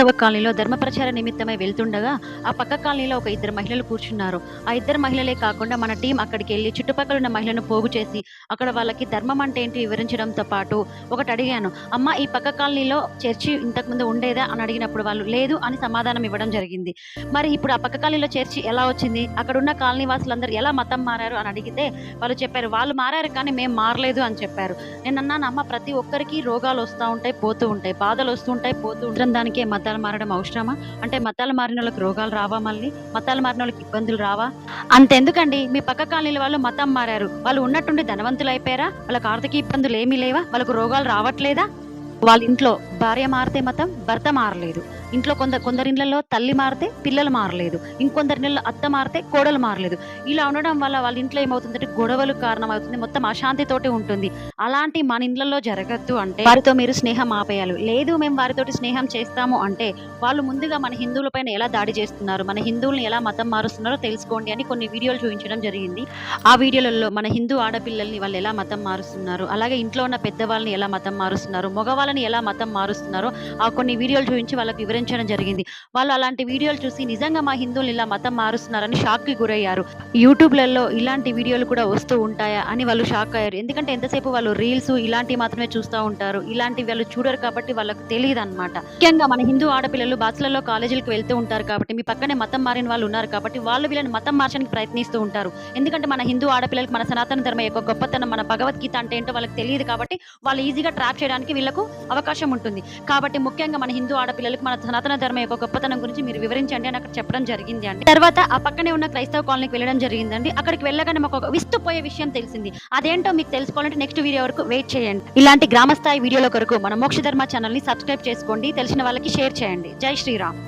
క్రైస్తవ కాలనీలో ధర్మ ప్రచార నిమిత్తమై వెళ్తుండగా ఆ పక్క కాలనీలో ఒక ఇద్దరు మహిళలు కూర్చున్నారు. ఆ ఇద్దరు మహిళలే కాకుండా మన టీం అక్కడికి వెళ్ళి చుట్టుపక్కల ఉన్న మహిళలను పోగు చేసి అక్కడ వాళ్ళకి ధర్మం అంటే ఏంటి వివరించడంతో పాటు ఒకటి అడిగాను అమ్మ ఈ పక్క కాలనీలో చర్చి ఇంతకుముందు ఉండేదా? అని అడిగినప్పుడు వాళ్ళు లేదు అని సమాధానం ఇవ్వడం జరిగింది. మరి ఇప్పుడు ఆ పక్క కాలనీలో చర్చి ఎలా వచ్చింది? అక్కడ ఉన్న కాలనీ వాసులందరూ ఎలా మతం మారారు అని అడిగితే వాళ్ళు చెప్పారు వాళ్ళు మారారు కానీ మేము మారలేదు అని చెప్పారు. నేను అన్నాను అమ్మ ప్రతి ఒక్కరికి రోగాలు వస్తూ ఉంటాయి పోతూ ఉంటాయి బాధలు వస్తూ ఉంటాయి పోతూ ఉంటాయి. దానికే మతాలు మారడం అవసరమా? అంటే మతాలు మారిన వాళ్ళకి రోగాలు రావా మళ్ళీ? మతాలు మారిన వాళ్ళకి ఇబ్బందులు రావా? అంతెందుకండి. మీ పక్క కాలనీల వాళ్ళు మతం మారారు. వాళ్ళు ఉన్నట్టుండి ధనవంతులు అయిపోయారా? వాళ్ళకి ఆర్థిక ఇబ్బందులు ఏమీ లేవా? వాళ్ళకు రోగాలు రావట్లేదా? వాళ్ళ ఇంట్లో భార్య మారితే మతం భర్త మారలేదు. ఇంట్లో కొందరు కొందరిళ్ళలో తల్లి మారితే పిల్లలు మారలేదు. ఇంకొందరిళ్ళలో అత్త మారితే కోడలు మారలేదు. ఇలా ఉండడం వల్ల వాళ్ళ ఇంట్లో ఏమవుతుందంటే గొడవలు కారణమవుతుంది. మొత్తం అశాంతితోటి ఉంటుంది. అలాంటి మన ఇండ్లలో జరగద్దు అంటే వారితో మీరు స్నేహం ఆపేయాలి. లేదు మేము వారితోటి స్నేహం చేస్తాము అంటే వాళ్ళు ముందుగా మన హిందువుల పైన ఎలా దాడి చేస్తున్నారు? మన హిందువులను ఎలా మతం మారుస్తున్నారో తెలుసుకోండి అని కొన్ని వీడియోలు చూపించడం జరిగింది. ఆ వీడియోలలో మన హిందూ ఆడపిల్లల్ని వాళ్ళు ఎలా మతం మారుస్తున్నారు? అలాగే ఇంట్లో ఉన్న పెద్దవాళ్ళని ఎలా మతం మారుస్తున్నారు? మగవాళ్ళని ఎలా మతం మారు మారుస్తున్నారో ఆ కొన్ని వీడియోలు చూపించి వాళ్ళకి వివరించడం జరిగింది. వాళ్ళు అలాంటి వీడియోలు చూసి నిజంగా మా హిందువులు ఇలా మతం మారుస్తున్నారని షాక్కి గురయ్యారు. యూట్యూబ్లలో ఇలాంటి వీడియోలు కూడా వస్తూ ఉంటాయా అని వాళ్ళు షాక్ అయ్యారు. ఎందుకంటే ఎంతసేపు వాళ్ళు రీల్స్ ఇలాంటివి మాత్రమే చూస్తూ ఉంటారు. ఇలాంటి వాళ్ళు చూడరు కాబట్టి వాళ్ళకి తెలియదు అనమాట ముఖ్యంగా మన హిందూ ఆడపిల్లలు బస్సులలో కాలేజీలకు వెళ్తూ ఉంటారు కాబట్టి మీ పక్కనే మతం మారిన వాళ్ళు ఉన్నారు కాబట్టి వాళ్ళు వీళ్ళని మతం మార్చడానికి ప్రయత్నిస్తూ ఉంటారు. ఎందుకంటే మన హిందూ ఆడపిల్లలకు మన సనాతన ధర్మ యొక్క గొప్పతనం మన భగవద్గీత అంటే ఏంటో వాళ్ళకి తెలియదు కాబట్టి వాళ్ళు ఈజీగా ట్రాప్ చేయడానికి వీళ్ళకు అవకాశం ఉంటుంది. కాబట్టి ముఖ్యంగా మన హిందూ ఆడపిల్లలకు మన సనాతన ధర్మ యొక్క గొప్పతనం గురించి మీరు వివరించండి అని అక్కడ చెప్పడం జరిగింది అండి. తర్వాత ఆ పక్కనే ఉన్న క్రైస్తవ కాలనీకి వెళ్ళడం జరిగిందండి అక్కడికి వెళ్ళగానే మాకు ఒక విస్తుపోయే విషయం తెలిసింది. అదేంటో మీకు తెలుసుకోవాలంటే నెక్స్ట్ వీడియో వరకు వెయిట్ చేయండి. ఇలాంటి గ్రామస్థాయి వీడియోల కొరకు మన మోక్ష ధర్మ ఛానల్ని సబ్స్క్రైబ్ చేసుకోండి. తెలిసిన వాళ్ళకి షేర్ చేయండి. జై శ్రీరామ్.